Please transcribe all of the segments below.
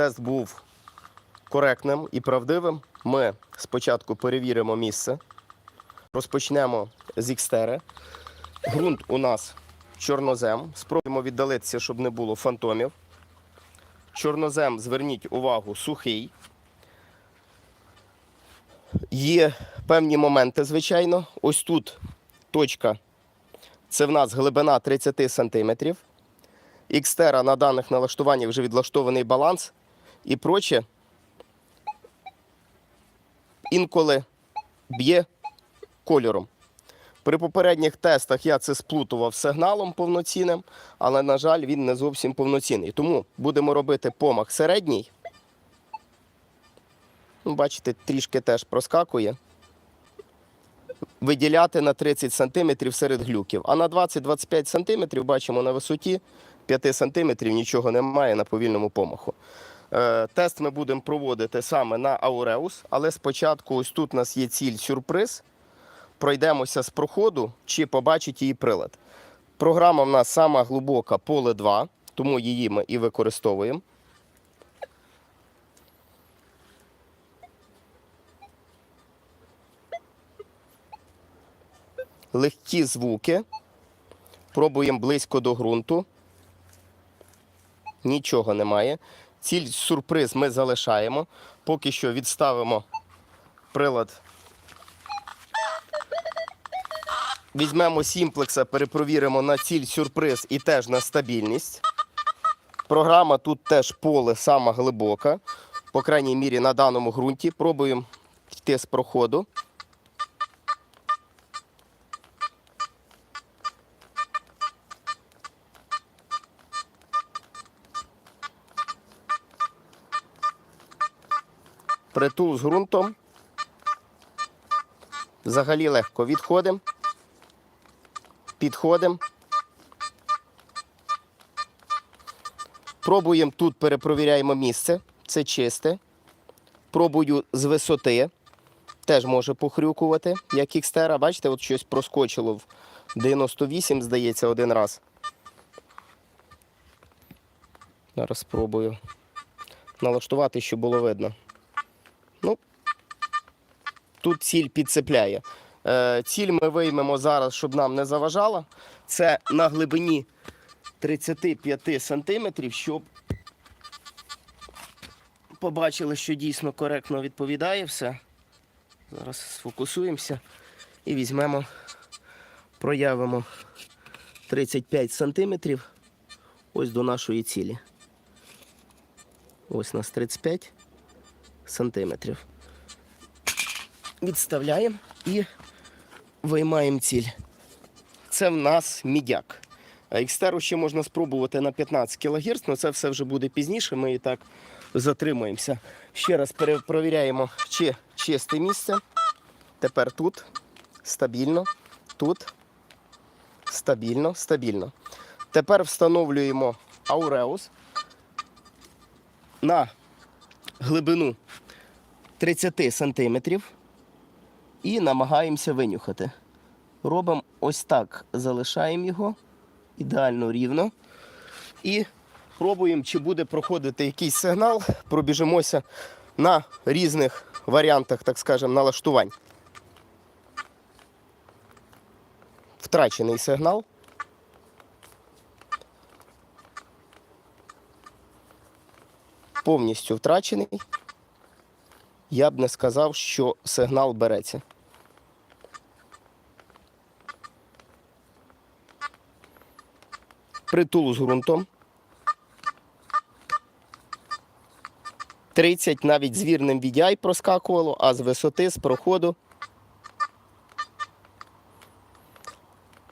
тест був коректним і правдивим, ми спочатку перевіримо місце. Розпочнемо з ікстери. Ґрунт у нас чорнозем. Спробуємо віддалитися, щоб не було фантомів. Чорнозем, зверніть увагу, сухий. Є певні моменти, звичайно. Ось тут точка. Це в нас глибина 30 см. Ікстера на даних налаштуваннях вже відлаштований баланс і проче. Інколи б'є кольором. При попередніх тестах я це сплутував сигналом повноцінним, але, на жаль, він не зовсім повноцінний. Тому будемо робити помах середній. Ну, Бачите, трішки теж проскакує. Виділяти на 30 см серед глюків. А на 20-25 см бачимо на висоті 5 см нічого немає на повільному помаху. Е, Тест ми будемо проводити саме на Ауреус, але спочатку ось тут у нас є ціль сюрприз. Пройдемося з проходу, чи побачить її прилад. Програма в нас сама глибока поле 2, тому її ми і використовуємо. Легкі звуки. Пробуємо близько до ґрунту. Нічого немає. Ціль сюрприз ми залишаємо. Поки що відставимо прилад. Візьмемо сімплекса, перепровіримо на ціль сюрприз і теж на стабільність. Програма тут теж поле сама глибока. По крайній мірі на даному ґрунті. Пробуємо йти з проходу. Притул з ґрунтом. Взагалі легко відходимо. Підходимо. Пробуємо тут, перепровіряємо місце. Це чисте. Пробую з висоти. Теж може похрюкувати, як ікстера. Бачите, от щось проскочило в 98, здається, один раз. Зараз спробую налаштувати, щоб було видно. Тут ціль підцепляє. Е, ціль ми виймемо зараз, щоб нам не заважала. Це на глибині 35 сантиметрів, щоб побачили, що дійсно коректно відповідає все. Зараз сфокусуємося і візьмемо, проявимо 35 сантиметрів ось до нашої цілі. Ось у нас 35 сантиметрів. Відставляємо і виймаємо ціль. Це в нас мідяк. Екстеру ще можна спробувати на 15 кГц, але це все вже буде пізніше. Ми і так затримуємося. Ще раз перепровіряємо, чи чисте місце. Тепер тут стабільно, тут стабільно, стабільно. Тепер встановлюємо ауреус на глибину 30 сантиметрів і намагаємося винюхати. Робимо ось так, залишаємо його ідеально рівно. І пробуємо, чи буде проходити якийсь сигнал. Пробіжимося на різних варіантах, так скажемо, налаштувань. Втрачений сигнал. Повністю втрачений. Я б не сказав, що сигнал береться. Притул з ґрунтом. 30 навіть з вірним VDI проскакувало, а з висоти, з проходу.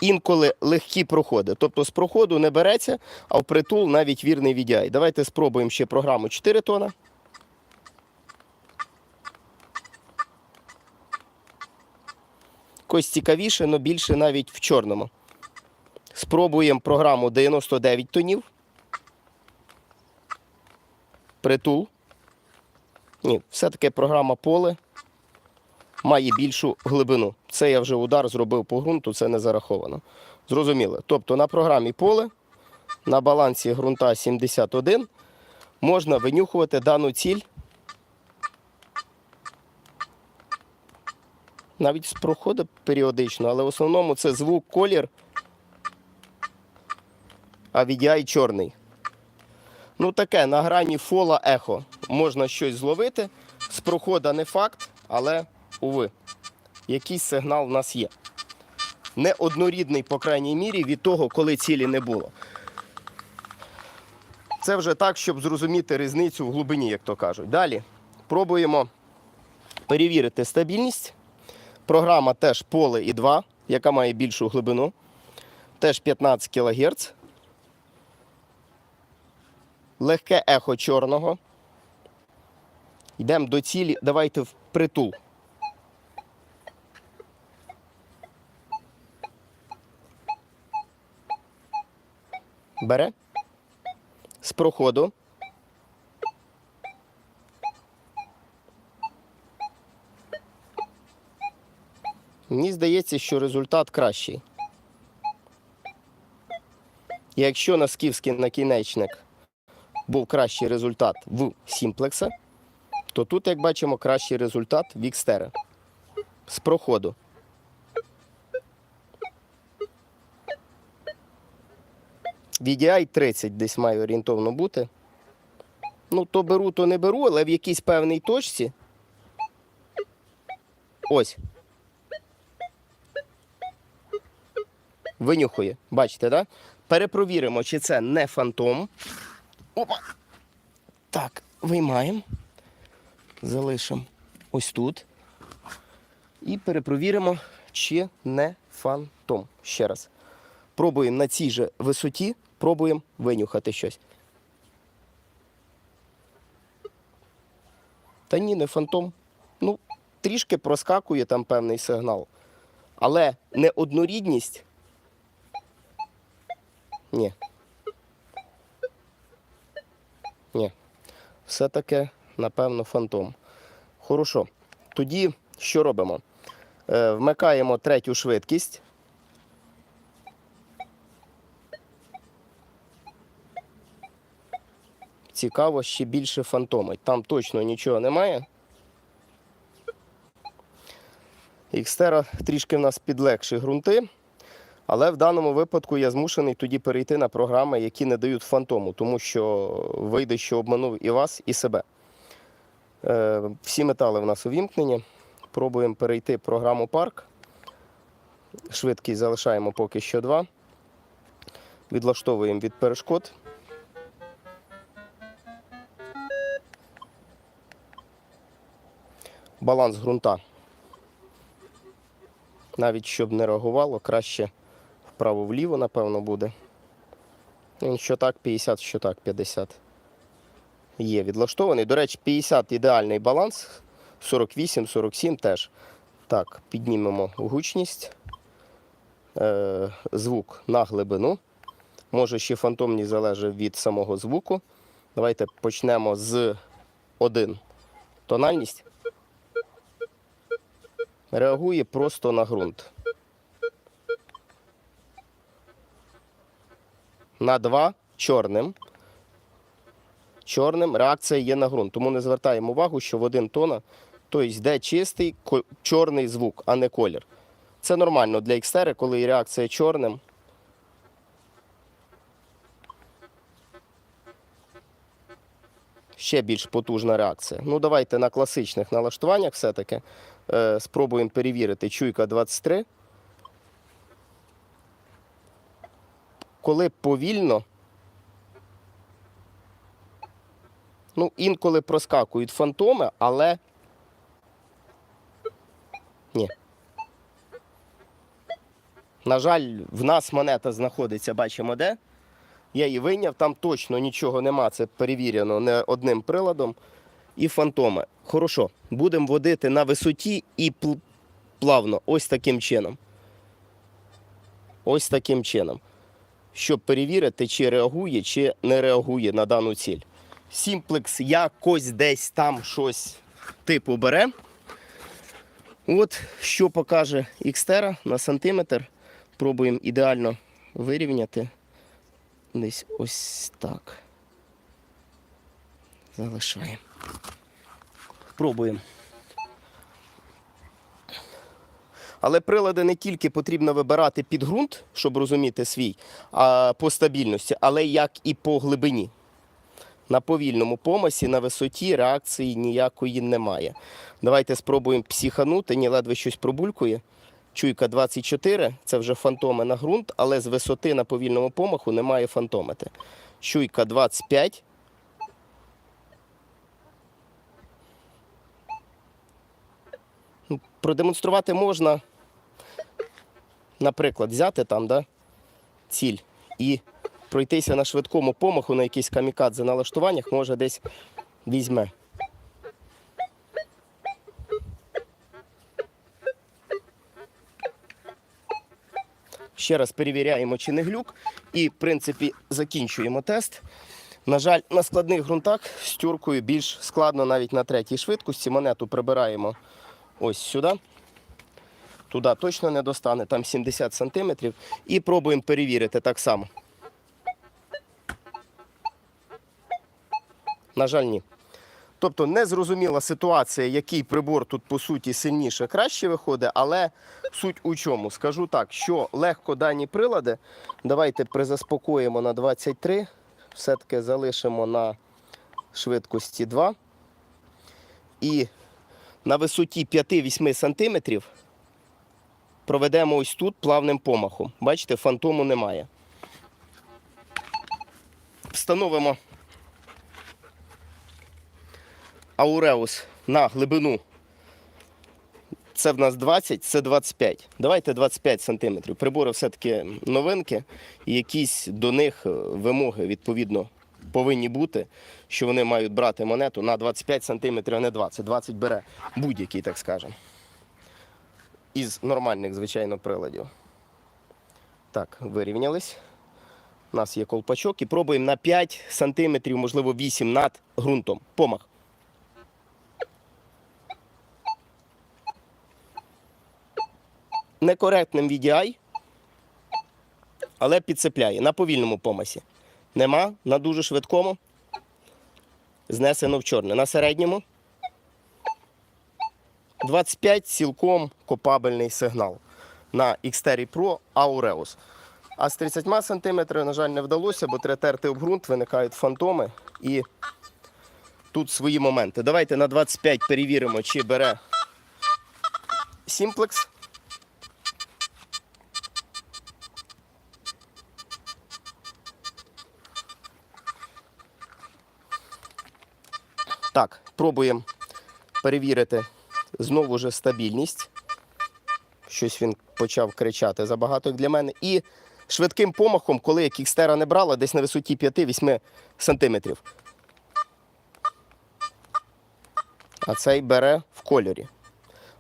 Інколи легкі проходи. Тобто з проходу не береться, а в притул навіть вірний VDI. Давайте спробуємо ще програму 4 тона. Якось цікавіше, але більше навіть в чорному. Спробуємо програму 99 тонів. Притул. Ні, все-таки програма поле має більшу глибину. Це я вже удар зробив по ґрунту, це не зараховано. Зрозуміло. Тобто на програмі поле на балансі ґрунта 71 можна винюхувати дану ціль. Навіть з проходу періодично, але в основному це звук, колір, а VDI чорний. Ну таке, на грані фола ехо. Можна щось зловити. З прохода не факт, але уви, якийсь сигнал в нас є. Не однорідний, по крайній мірі, від того, коли цілі не було. Це вже так, щоб зрозуміти різницю в глибині, як то кажуть. Далі пробуємо перевірити стабільність. Програма теж поле і 2, яка має більшу глибину. Теж 15 кГц. Легке ехо чорного. Йдемо до цілі. Давайте в притул. Бере. З проходу. Мені здається, що результат кращий. Якщо на скіфський накінечник був кращий результат в сімплекса, то тут, як бачимо, кращий результат в Ікстера. З проходу. VDI 30 десь має орієнтовно бути. Ну, то беру, то не беру, але в якійсь певній точці. Ось. Винюхує. Бачите? Да? Перепровіримо, чи це не фантом. Опа. Так, виймаємо. Залишимо ось тут. І перепровіримо, чи не фантом. Ще раз. Пробуємо на цій же висоті, пробуємо винюхати щось. Та ні, не фантом. Ну, трішки проскакує там певний сигнал. Але неоднорідність. Ні. Ні. Все-таки, напевно, фантом. Хорошо. Тоді що робимо? Е, вмикаємо третю швидкість. Цікаво, ще більше фантомить. Там точно нічого немає. Ікстера трішки в нас підлегші ґрунти. Але в даному випадку я змушений тоді перейти на програми, які не дають фантому, тому що вийде, що обманув і вас, і себе. Е, всі метали в нас увімкнені. Пробуємо перейти програму парк. Швидкість залишаємо поки що 2. Відлаштовуємо від перешкод. Баланс ґрунта. Навіть щоб не реагувало, краще вправо-вліво, напевно, буде. Що так 50, що так 50. Є відлаштований. До речі, 50 ідеальний баланс. 48, 47 теж. Так, піднімемо гучність. Е, звук на глибину. Може, ще фантомність залежить від самого звуку. Давайте почнемо з 1. Тональність. Реагує просто на ґрунт. На 2 чорним. Чорним реакція є на ґрунт. Тому не звертаємо увагу, що в один тона, тобто йде чистий чорний звук, а не колір. Це нормально для ікстери, коли реакція чорним. Ще більш потужна реакція. Ну, давайте на класичних налаштуваннях все-таки е, спробуємо перевірити чуйка 23. Коли повільно, ну, інколи проскакують фантоми, але ні. На жаль, в нас монета знаходиться, бачимо де. Я її вийняв, там точно нічого нема, це перевірено не одним приладом. І фантоми. Хорошо, будемо водити на висоті і пл- плавно, ось таким чином. Ось таким чином. Щоб перевірити, чи реагує, чи не реагує на дану ціль. Сімплекс якось десь там щось типу бере. От що покаже Xterra на сантиметр. Пробуємо ідеально вирівняти. Десь ось так. Залишаємо. Пробуємо. Але прилади не тільки потрібно вибирати під ґрунт, щоб розуміти свій, а по стабільності, але як і по глибині. На повільному помасі, на висоті реакції ніякої немає. Давайте спробуємо психанути, ні ледве щось пробулькує. Чуйка 24, це вже фантоми на ґрунт, але з висоти на повільному помаху немає фантомити. Чуйка 25. Продемонструвати можна, наприклад, взяти там да, ціль і пройтися на швидкому помаху на якийсь камікадзе налаштуваннях, може десь візьме. Ще раз перевіряємо, чи не глюк, і, в принципі, закінчуємо тест. На жаль, на складних ґрунтах з тюркою більш складно навіть на третій швидкості. Монету прибираємо ось сюди. Туди точно не достане, там 70 см. І пробуємо перевірити так само. На жаль, ні. Тобто незрозуміла ситуація, який прибор тут по суті сильніше краще виходить, але суть у чому? Скажу так, що легко дані прилади. Давайте призаспокоїмо на 23, все-таки залишимо на швидкості 2. І на висоті 5-8 см проведемо ось тут плавним помахом. Бачите, фантому немає. Встановимо Ауреус на глибину. Це в нас 20, це 25. Давайте 25 см. Прибори все-таки новинки, якісь до них е, вимоги відповідно повинні бути, що вони мають брати монету на 25 см, а не 20. 20 бере будь-який, так скажемо. Із нормальних, звичайно, приладів. Так, вирівнялись. У нас є колпачок і пробуємо на 5 см, можливо 8 над ґрунтом. Помах. некоректним VDI, але підцепляє на повільному помасі. Нема на дуже швидкому. Знесено в чорне. На середньому 25 цілком копабельний сигнал на Xterra Pro Aureus. А з 30 см, на жаль, не вдалося, бо треба терти об ґрунт, виникають фантоми і тут свої моменти. Давайте на 25 перевіримо, чи бере Simplex. Так, пробуємо перевірити знову ж стабільність. Щось він почав кричати забагато для мене. І швидким помахом, коли кікстера не брала, десь на висоті 5-8 см. А цей бере в кольорі.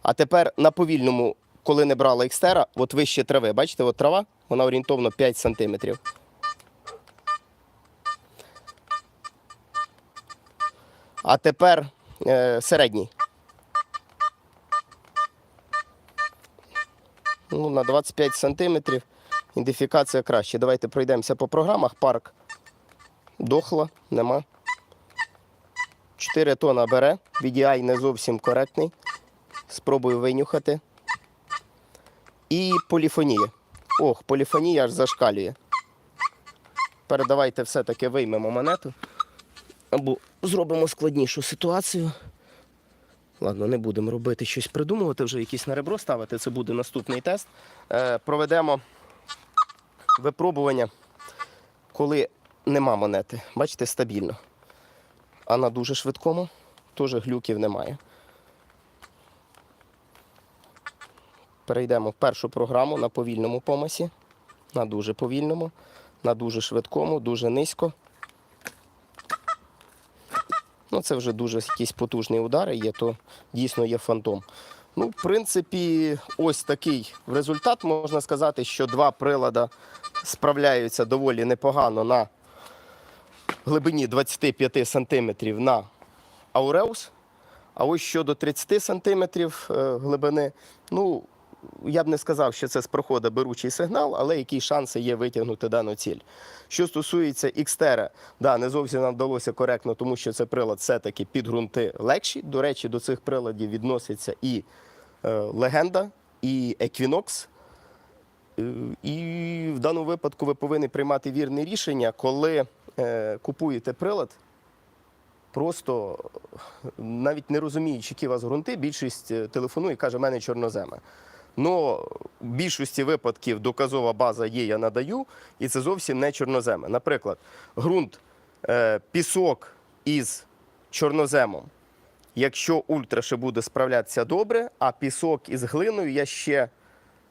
А тепер на повільному, коли не брала ікстера, от вище трави. Бачите, от трава, вона орієнтовно 5 см. А тепер е, середній. Ну, на 25 сантиметрів. Ідентифікація краще. Давайте пройдемося по програмах. Парк дохла, нема. 4 тона бере. VDI не зовсім коректний. Спробую винюхати. І поліфонія. Ох, поліфонія аж зашкалює. Передавайте все-таки виймемо монету. Або зробимо складнішу ситуацію. Ладно, не будемо робити щось придумувати, вже якісь на ребро ставити. Це буде наступний тест. Е, проведемо випробування, коли нема монети. Бачите, стабільно. А на дуже швидкому теж глюків немає. Перейдемо в першу програму на повільному помасі, на дуже повільному, на дуже швидкому, дуже низько. Ну, це вже дуже якісь потужні удари є, то дійсно є фантом. Ну, в принципі, ось такий результат. Можна сказати, що два прилади справляються доволі непогано на глибині 25 см на Ауреус. А ось щодо 30 см глибини, ну, я б не сказав, що це з проходу беручий сигнал, але які шанси є витягнути дану ціль. Що стосується Xterra, да, не зовсім нам вдалося коректно, тому що це прилад все-таки під ґрунти легші. До речі, до цих приладів відноситься і е, легенда, і Equinox. Е, І в даному випадку ви повинні приймати вірне рішення, коли е, купуєте прилад, просто навіть не розуміючи, які у вас ґрунти, більшість е, телефонує і каже, в мене чорнозема. Ну, в більшості випадків доказова база є, я надаю, і це зовсім не чорноземи. Наприклад, ґрунт е, пісок із чорноземом. Якщо ультра ще буде справлятися добре, а пісок із глиною я ще.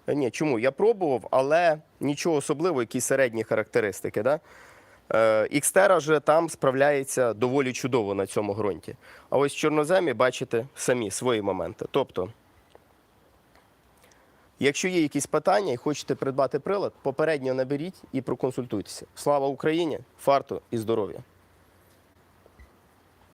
Е, Ні, чому? Я пробував, але нічого особливого, якісь середні характеристики. Да? Е, Xterra же там справляється доволі чудово на цьому ґрунті. А ось в чорноземі бачите самі свої моменти. Тобто, якщо є якісь питання і хочете придбати прилад, попередньо наберіть і проконсультуйтеся. Слава Україні! Фарту і здоров'я!